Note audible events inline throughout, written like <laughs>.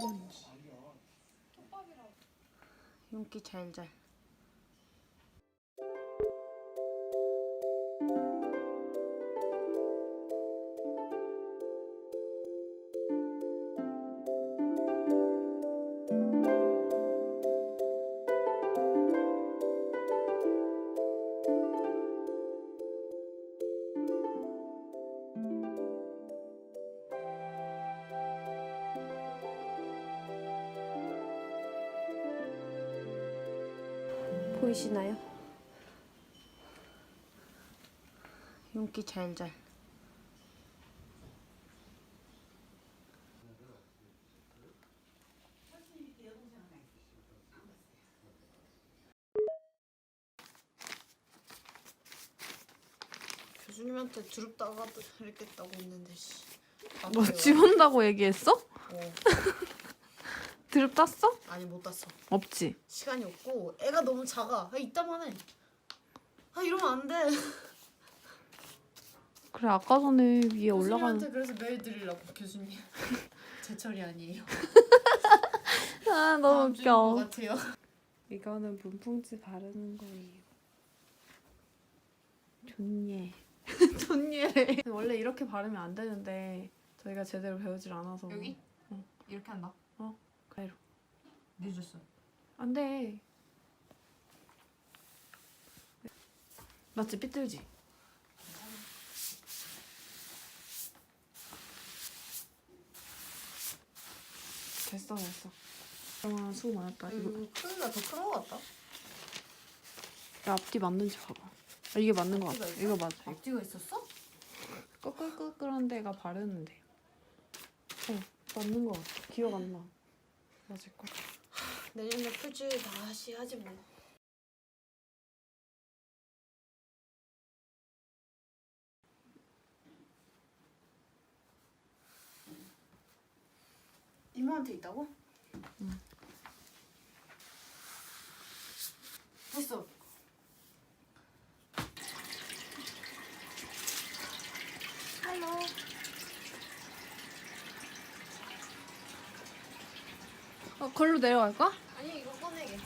뭔지. 윤기 잘잘. 보이시나요? 윤기 잘잘. 교수님한테 두릅다가 그랬겠다고 했는데 씨. 뭐 지운다고 얘기했어? 어. <laughs> 드립 땄어? 아니 못 땄어. 없지. 시간이 없고 애가 너무 작아. 아, 이따만 해. 아 이러면 안 돼. <laughs> 그래 아까 전에 위에 올라가는 교수님한테 그래서 메일 드리려고 교수님. <laughs> 제 철이 아니에요. <laughs> 아 다음 주인 것 같아요. 이거는 문풍지 바르는 거예요. 좋예. 좋예래. 원래 이렇게 바르면 안 되는데 저희가 제대로 배우질 않아서 여기? 응. 이렇게 한다. 그래로 늦었어. 안 돼. 맞지 삐뚤지? 됐어 됐어. 아 수고 많았다. 이거 이거 크기가 더큰것 같다. 야, 앞뒤 맞는지 봐봐. 아, 이게 맞는 것 같아. 앞뒤가 이거 맞아. 앞뒤가 있었어? 꺼끌꺼끌한 데가 바르는데. 어, 맞는 것 같아. 기억 안 나. 맞을 거. 내년에 풀줄 다시 하지 뭐. 이모한테 있다고? 응. 됐어. 걸로 내려갈까? 아니 이거 꺼내게. 거야.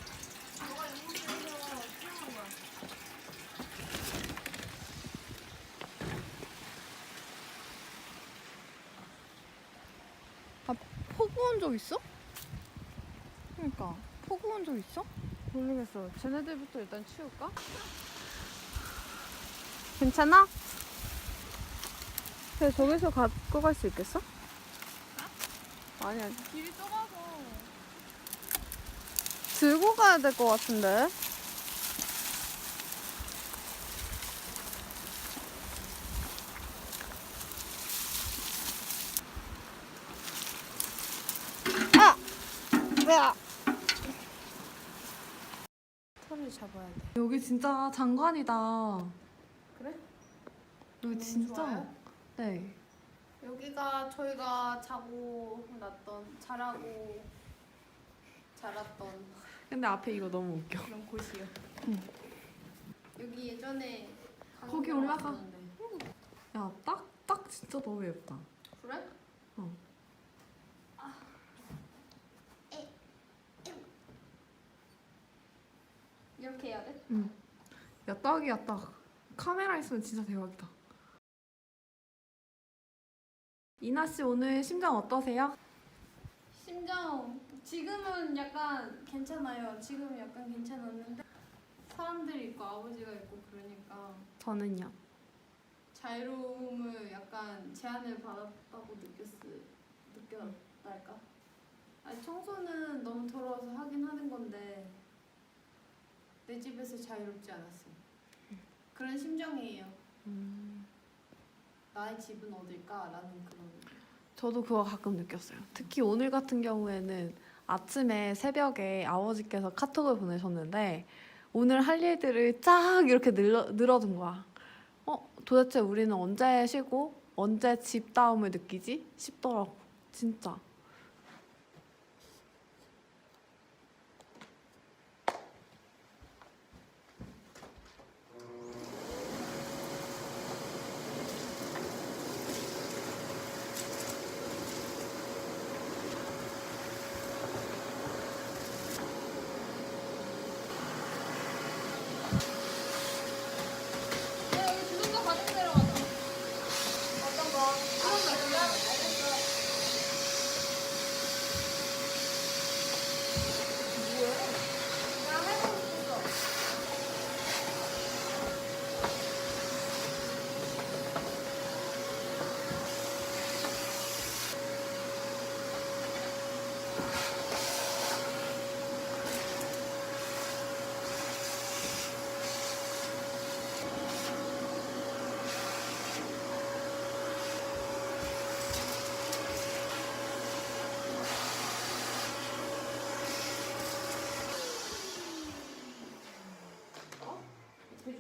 아, 포구 온적 있어? 그러니까 포구 온적 있어? 모르겠어. 쟤네들부터 일단 치울까? 괜찮아? 그래 저기서 갖고 갈 수 있겠어? 아니 아니. 길이 좁아서 들고 가야 될 것 같은데. 아! 뭐야? 털을 잡아야 돼. 여기 진짜 장관이다. 그래? 여기 진짜. 좋아요? 네. 여기가 저희가 자고 났던 자라고 자랐던 근데 앞에 이거 너무 웃겨. 그런 곳이요. 응. 여기 예전에 거기 올라가. 왔었는데. 야, 딱, 딱 진짜 너무 예쁘다. 그래? 어. 아. 이렇게 해야 돼? 응. 야, 딱이야, 딱. 카메라 있으면 진짜 대박이다. 이나 씨 오늘 심장 어떠세요? 심장 지금은 약간 괜찮아요. 지금 약간 괜찮았는데 사람들이 있고 아버지가 있고 그러니까 저는요. 자유로움을 약간 제한을 받았다고 느꼈을 느꼈달까? 아니 청소는 너무 더러워서 하긴 하는 건데 내 집에서 자유롭지 않았어. 그런 심정이에요. 음, 나의 집은 어딜까라는 그런. 저도 그거 가끔 느꼈어요. 특히 오늘 같은 경우에는 아침에 새벽에 아버지께서 카톡을 보내셨는데 오늘 할 일들을 쫙 이렇게 늘어, 늘어둔 거야. 어, 도대체 우리는 언제 쉬고 언제 집 다움을 느끼지? 싶더라고. 진짜.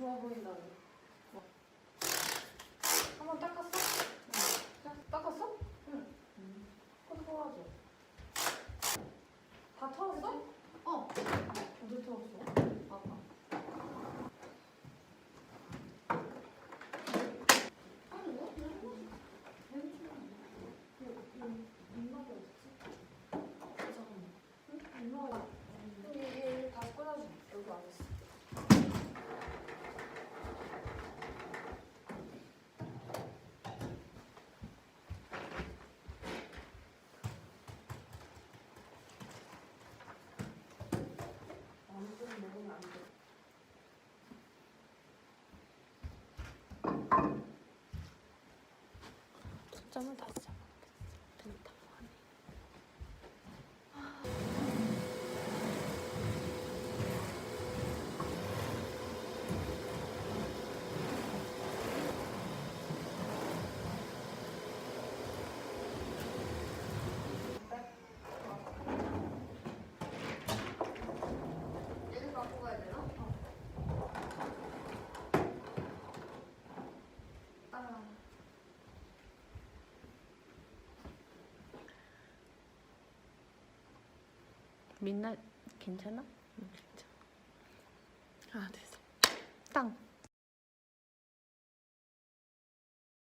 좋아 보인다고. 한번 닦았어? 응. 닦았어? 응. 그럼 털어줘. 다 털었어? 어. 언제 털었어? 아까. 다 꺼내줘. 여기 안 있어. 아무튼 먹으면 안 돼. 초점을 잡아보겠습니다. 됐다. 얘를 갖고 가야 되나? 따라. 민나 괜찮아? 하나, 둘, 셋. 땅.